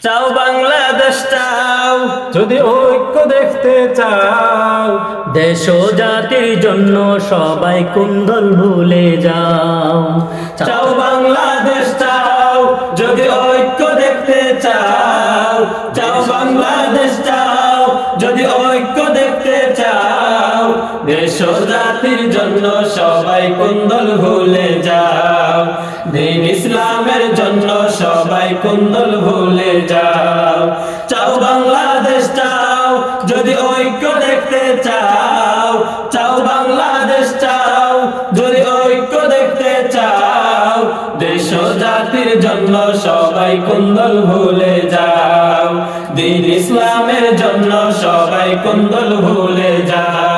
চাও বাংলাদেশ চাও যদি ঐক্য দেখতে চাও। দেশ ও জাতির জন্য সবাই কুন্দল ভুলে যাও। চাও বাংলাদেশ চাও যদি ঐক্য দেখতে চাও চাও বাংলাদেশ চাও দেশ জন্য সবাই কুন্দল ভুলে যাও। দিন ইসলামের জন্য সবাই কুন্দল ভুলে যাও। চাও বাংলাদেশ, চাও যদি ঐক্য দেখতে চাও। চাও বাংলাদেশ, চাও যদি ঐক্য দেখতে চাও। দেশ জাতির জন্য সবাই কুন্দল ভুলে যাও। দিন ইসলামের জন্য সবাই কুন্দল ভুলে যাও।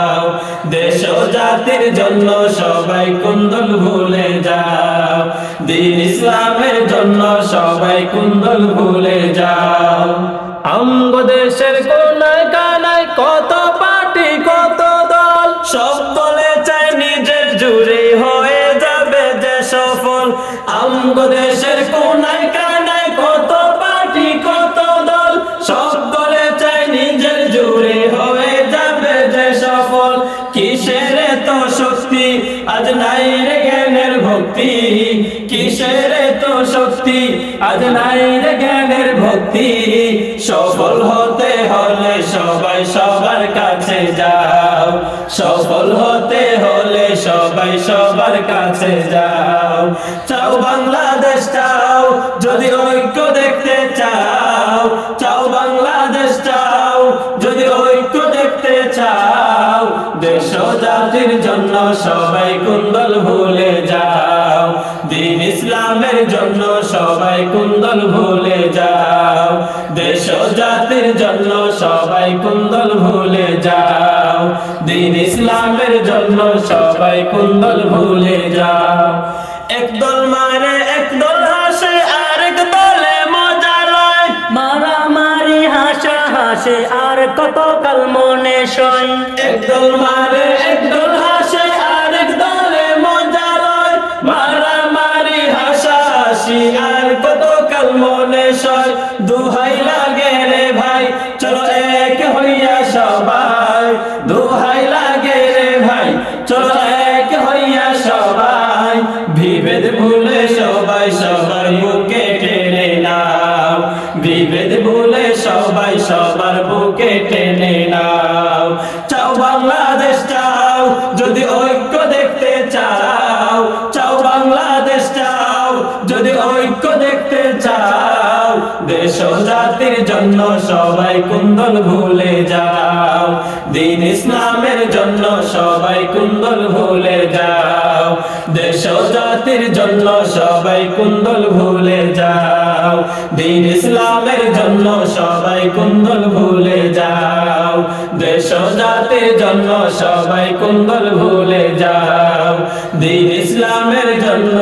জাতির জন্য সবাই কুন্দল ভুলে যাও। দিন ইসলামের জন্য সবাই কুন্দল ভুলে যাও। অঙ্গ দেশের কত পার্টি, কত দল? সব দলে চাই নিজের জুড়ে হয়ে যাবে যে সফল। আমগ দেশের কানায় আজ নাই রে জ্ঞানের ভক্তি, কিসের তো শক্তি? আজ নাই রে জ্ঞানের ভক্তি, সফল হতে হলে সবাই সবার কাছে যাও। সফল হতে হলে সবাই সবার কাছে যাও। চাও বাংলাদেশ, চাও যদি ঐক্য দেখতে জাতির জন্য সবাই কুন্দল ভুলে যাও। দিন ইসলামের জন্য সবাই কুন্দল ভুলে যাও। দেশ জাতির জন্য সবাই কুন্দল ভুলে যাও। দিন ইসলামের জন্য সবাই কুন্দল ভুলে যাও। একদল মারে একদল হাসে, আরেক দলে মজা লয়। মারামারি হাসা হাসে আর কত কাল মনে সয়। একদল মারে সবাই, দোহাই লাগে রে ভাই, চলো এক হইয়া সবাই, বিভেদ ভুলে সবাই সবার বুকে টেনে নাও। বিভেদ ভুলে সবাই সবার বুকে টেনে নাও। চাও বাংলাদেশ, চাও যদি ঐক্য দেশ জাতির জন্য সবাই কুন্দল ভুলে যাও। দিন ইসলামের জন্য সবাই কুন্দল ভুলে যাও। দেশ জাতির জন্য সবাই কুন্দল ভুলে যাও। দিন ইসলামের জন্য সবাই কুন্দল ভুলে যাও। দেশ জাতির জন্য সবাই কুন্দল ভুলে যাও। দিন ইসলামের জন্য